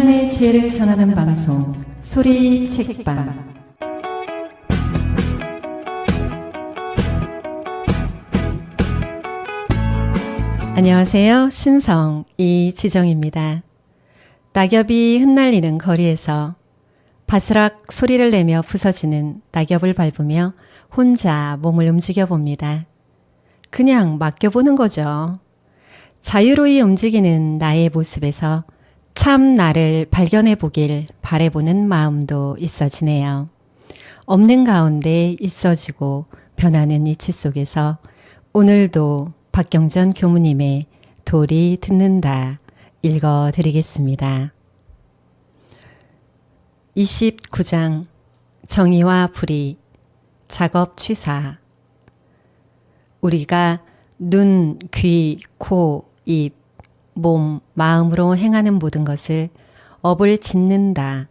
지혜를 전하는 방송 소리 책방 안녕하세요. 신성 이지정입니다. 낙엽이 흩날리는 거리에서 바스락 소리를 내며 부서지는 낙엽을 밟으며 혼자 몸을 움직여 봅니다. 그냥 맡겨보는 거죠. 자유로이 움직이는 나의 모습에서 참 나를 발견해 보길 바래보는 마음도 있어지네요. 없는 가운데 있어지고 변하는 이치 속에서 오늘도 박경전 교무님의 돌이 듣는다 읽어 드리겠습니다. 29장 정의와 불의 작업 취사 우리가 눈, 귀, 코, 입, 몸, 마음으로 행하는 모든 것을 업을 짓는다.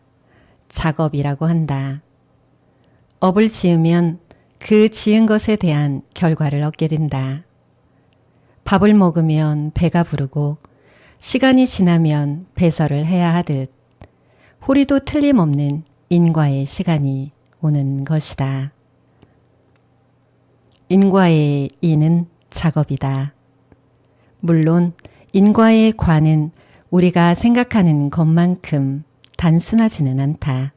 작업이라고 한다. 업을 지으면 그 지은 것에 대한 결과를 얻게 된다. 밥을 먹으면 배가 부르고 시간이 지나면 배설을 해야 하듯 호리도 틀림없는 인과의 시간이 오는 것이다. 인과의 이는 작업이다. 물론 인과의 과는 우리가 생각하는 것만큼 단순하지는 않다.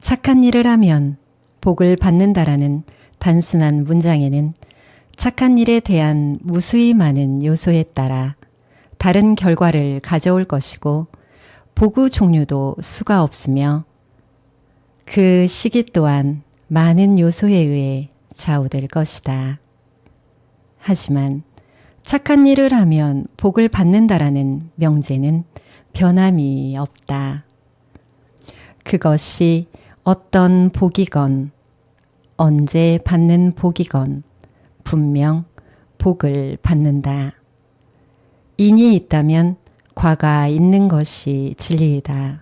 착한 일을 하면 복을 받는다라는 단순한 문장에는 착한 일에 대한 무수히 많은 요소에 따라 다른 결과를 가져올 것이고 보구 종류도 수가 없으며 그 시기 또한 많은 요소에 의해 좌우될 것이다. 하지만 착한 일을 하면 복을 받는다라는 명제는 변함이 없다. 그것이 어떤 복이건 언제 받는 복이건 분명 복을 받는다. 인이 있다면 과가 있는 것이 진리이다.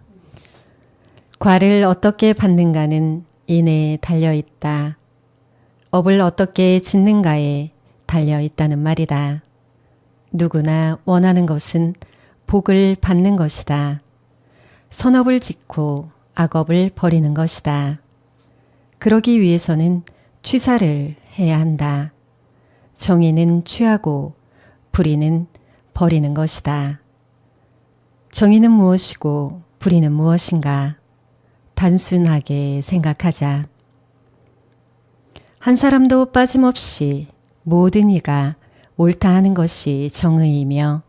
과를 어떻게 받는가는 인에 달려 있다. 업을 어떻게 짓는가에 달려 있다는 말이다. 누구나 원하는 것은 복을 받는 것이다. 선업을 짓고 악업을 버리는 것이다. 그러기 위해서는 취사를 해야 한다. 정의는 취하고 불의는 버리는 것이다. 정의는 무엇이고 불의는 무엇인가? 단순하게 생각하자. 한 사람도 빠짐없이 모든 이가 옳다 하는 것이 정의이며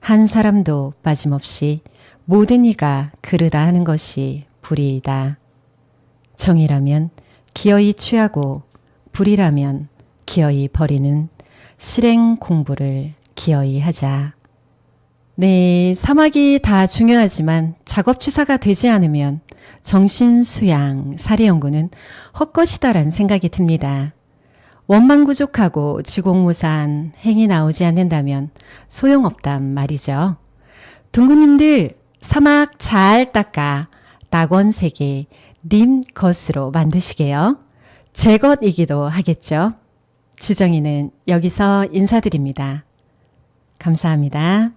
한 사람도 빠짐없이 모든 이가 그르다 하는 것이 불의이다. 정의라면 기어이 취하고 불이라면 기어이 버리는 실행 공부를 기어이 하자. 네, 사막이 다 중요하지만 작업 취사가 되지 않으면 정신 수양, 사리 연구는 헛것이다란 생각이 듭니다. 원망부족하고 지공무산 행이 나오지 않는다면 소용없단 말이죠. 둥구님들 사막 잘 닦아 낙원세계 님 것으로 만드시게요. 제 것이기도 하겠죠. 지정이는 여기서 인사드립니다. 감사합니다.